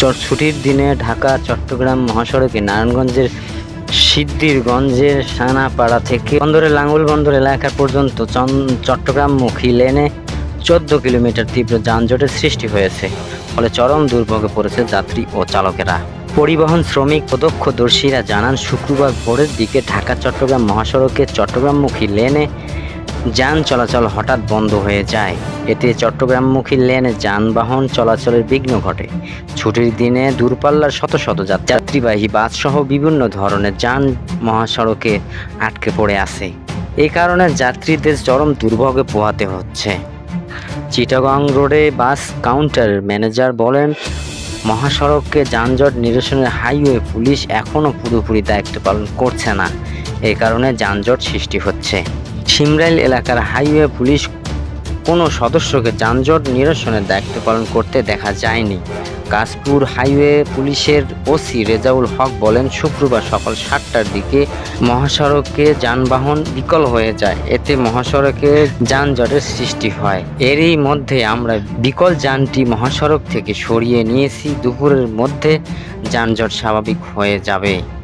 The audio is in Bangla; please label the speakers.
Speaker 1: ছুটির দিনে ঢাকা, চট্টগ্রাম, মহাসড়কে নারায়ণগঞ্জের সিদ্ধিরগঞ্জের সানাপাড়া থেকে বন্দরের লাঙ্গুল বন্দর এলাকা পর্যন্ত চট্টগ্রামমুখী লেনে চোদ্দ কিলোমিটার তীব্র যানজটের সৃষ্টি হয়েছে, ফলে চরম দুর্ভোগে পড়েছে যাত্রী ও চালকেরা। পরিবহন শ্রমিক প্রত্যক্ষদর্শীরা জানান, শুক্রবার ভোরের দিকে ঢাকা, চট্টগ্রাম মহাসড়কে চট্টগ্রামমুখী লেনে যান চলাচল হঠাৎ বন্ধ হয়ে যায়। এতে চট্টগ্রামমুখী লেনে যানবাহন চলাচলের বিঘ্ন ঘটে। ছুটির দিনে দূরপাল্লার শত শত যাত- যাত্রীবাহী বাস সহ বিভিন্ন ধরনের যান মহাসড়কে আটকে পড়ে আছে। এ কারণে যাত্রীদের চরম দুর্ভোগে পোহাতে হচ্ছে। চিটাগং রোডে বাস কাউন্টার ম্যানেজার বলেন, মহাসড়ককে যানজট নিরসনের হাইওয়ে পুলিশ এখনও পুরোপুরি দায়িত্ব পালন করছে না। এই কারণে যানজট সৃষ্টি হচ্ছে। সিমরাইল এলাকার হাইওয়ে পুলিশ কোনো সদস্যকে যানজট নিরসনের দায়িত্ব পালন করতে দেখা যায়নি। কাশপুর হাইওয়ে পুলিশের ওসি রেজাউল হক বলেন, শুক্রবার সকাল সাতটার দিকে মহাসড়কে যানবাহন বিকল হয়ে যায়। এতে মহাসড়কে যানজটের সৃষ্টি হয়। এরই মধ্যে আমরা বিকল যানটি মহাসড়ক থেকে সরিয়ে নিয়েছি। দুপুরের মধ্যে যানজট স্বাভাবিক হয়ে যাবে।